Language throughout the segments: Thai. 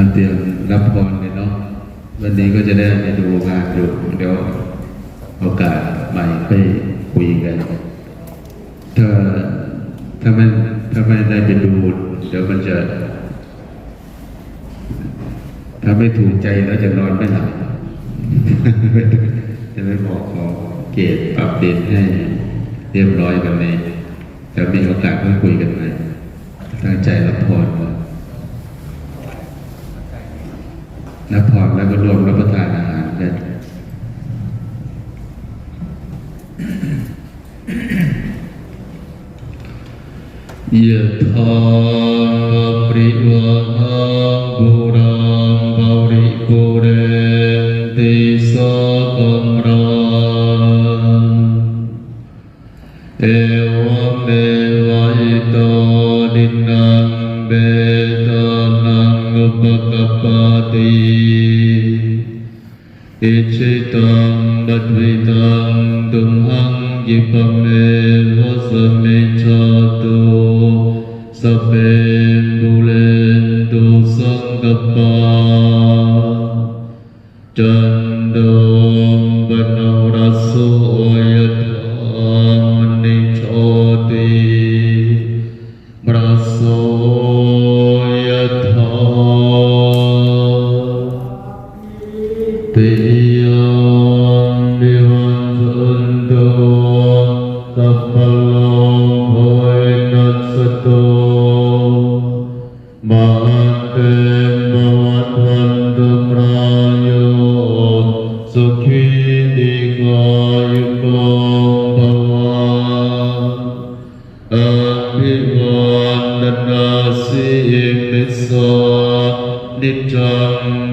อาเตรียมรับพรเลยเนาะวันนี้ก็จะได้ไปดูงานอยู่เดี๋ยวโอกาสใหม่ไปคุยกันถ้าถ้าไม่ถ้าไม่ได้ไปดูเดี๋ยวมันจะ ถ้าไม่ถูกใจแล้วจะนอนไม่หลับจะไม่บอกขอเกตปรับเปลี่ยนให้เรียบร้อยกันเลยจะมีโอกาสก็คุยกันใหม่ตั้งใจรับพรก่อน รับพรแล้วก็รวมรับประทานอาหารกันยะถาปริวาบุราริปุเรนติสากัมรังเอวเมวะอิโตดินังเบต งอุปกปปติอิจิตังบัดวิตังตุมหังยิปเมวะสเมจาตุสพเพบุเรนตุสังกปปาจันโดปนรัสโสยถามณิโชติปรัส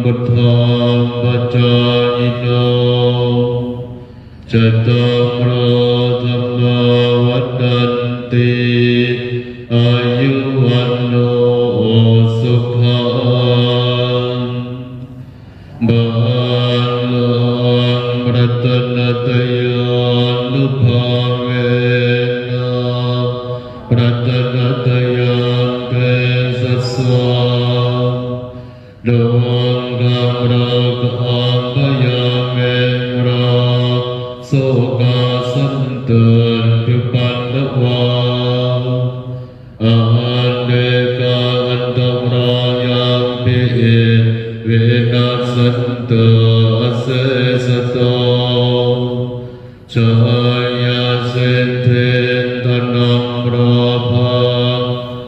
งบุตตังปัจจายโนจตารโรธรรมวัฏันติอายุวันโนสุขังบาลังรัตนตยานุภา โสกาสันเตินพิปันตวาอาหันเดกาอันตมรายังปิเอเวนัสสันตอเสสโตชายาเสนเทนตนัมราภา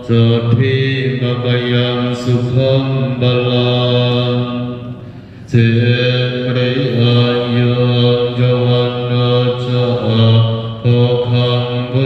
สัทธิมกยังสุขัมบาล คังพุ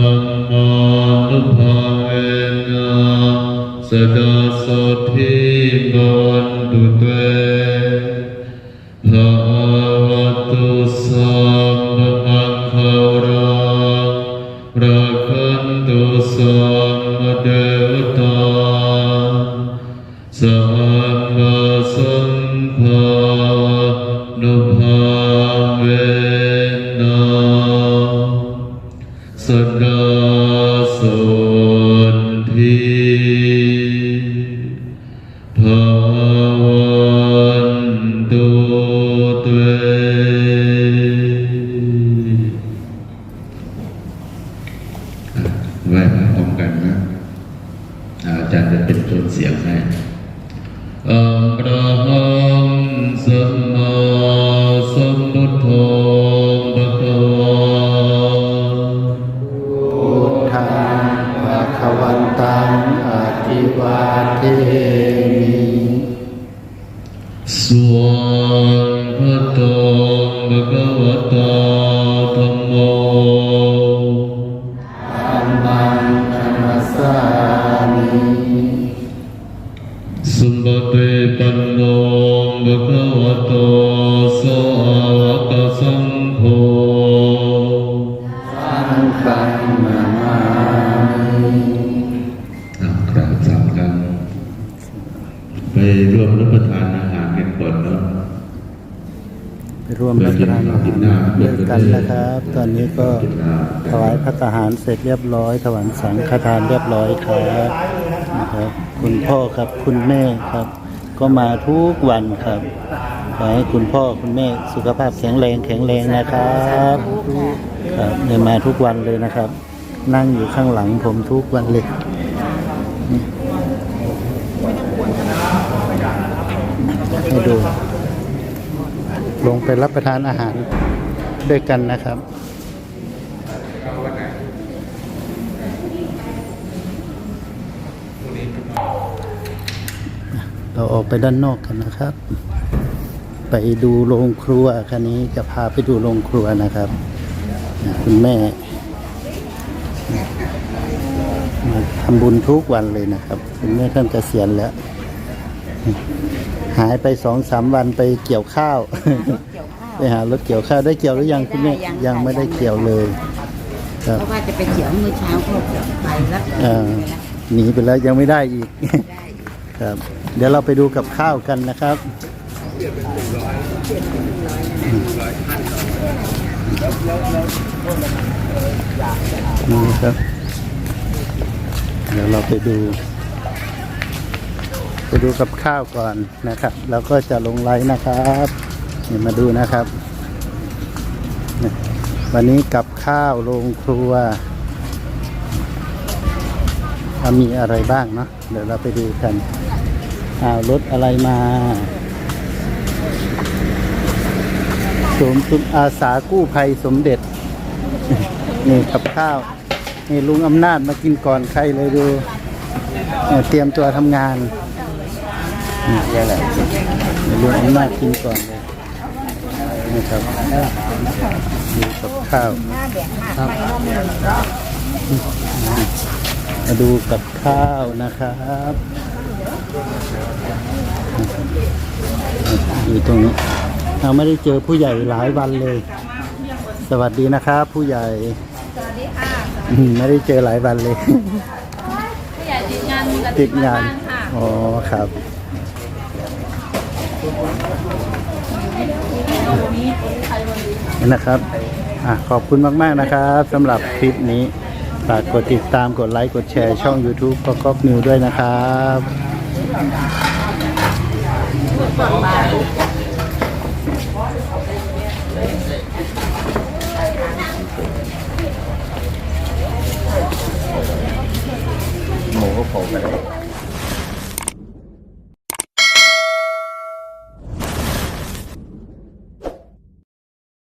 ธัมมานุภาเวนะสดาสทิภวันตุเตภาวตุสัมมาคารังรักขันตุสัมเดวตาสัมมาสัง เป็นโทนเสียงให้อัมระหังสัมมาสัมพุทโธบะคะวาพุทธังบะคะวันตังอธิวาเทมิสวงพระตงบะวะต ภะคะวะโตสาวกสังโฆสังฆังนามามิอะกราบสามครั้งไปร่วมรับประทานอาหารกันก่อนเนาะไปร่วมรับประทานอาหารด้วยกันนะครับ ตอนนี้ก็ถวายพระทหารเสร็จเรียบร้อย ถวายสังฆทานเรียบร้อยครับนะครับ คุณพ่อครับคุณแม่ครับ ก็มาทุกวันครับขอให้คุณพ่อคุณแม่สุขภาพแข็งแรงแข็งแรงนะครับครับเนี่ยมาทุกวันเลยนะครับ นั่งอยู่ข้างหลังผมทุกวันเลยให้ดู ลงไปรับประทานอาหารด้วยกันนะครับ เราออกไปด้านนอกกันนะครับ ไปดูโรงครัวคันนี้จะพาไปดูโรงครัวนะครับอ่าคุณแม่มาทำบุญทุกวันเลยนะครับ คุณแม่ท่านเกษียณแล้ว หายไปสองสามวันไปเกี่ยวข้าวเกี่ยวข้าวไปหารถเกี่ยวข้าวได้เกี่ยวหรือยังคุณแม่ยังยังไม่ได้เกี่ยวเลยครับเพราะว่าจะไปเกี่ยวเมื่อเช้าก็ไปแล้วเอ่อหนีไปแล้วยังไม่ได้อีก ครับ เดี๋ยวเราไปดูกับข้าวกันนะครับนี่ครับ เดี๋ยวเราไปดู ไปดูกับข้าวก่อนนะครับ แล้วก็จะลงไลน์นะครับนี่มาดูนะครับ วันนี้กับข้าวโรงครัวว่ามีอะไรบ้างเนาะเดี๋ยวเราไปดูกัน อ้าวรถอะไรมาสมุนอาสากู้ภัยสมเด็จ นี่กับข้าว นี่ลุงอำนาจมากินก่อนใครเลยดูเตรียมตัวทำงานนี่ยังไงนี่ลุงอำนาจกินก่อนเลยนี่ครับดูกับข้าวมาดูกับข้าวนะครับ อยู่ตรงนี้เราไม่ได้เจอผู้ใหญ่หลายวันเลย สวัสดีนะครับผู้ใหญ่สวัสดีค่ะไม่ได้เจอหลายวันเลย ผู้ใหญ่ติดงานกับติดงานบ้ค่ะอ๋อครับนี่นะครับอะขอบคุณมาก ๆ นะครับสำหรับคลิปนี้ฝากกดติดตามกดไลค์ กดแชร์ช่อง YouTube ก็ก๊อกนิวด้วยนะครับ ส่วนมา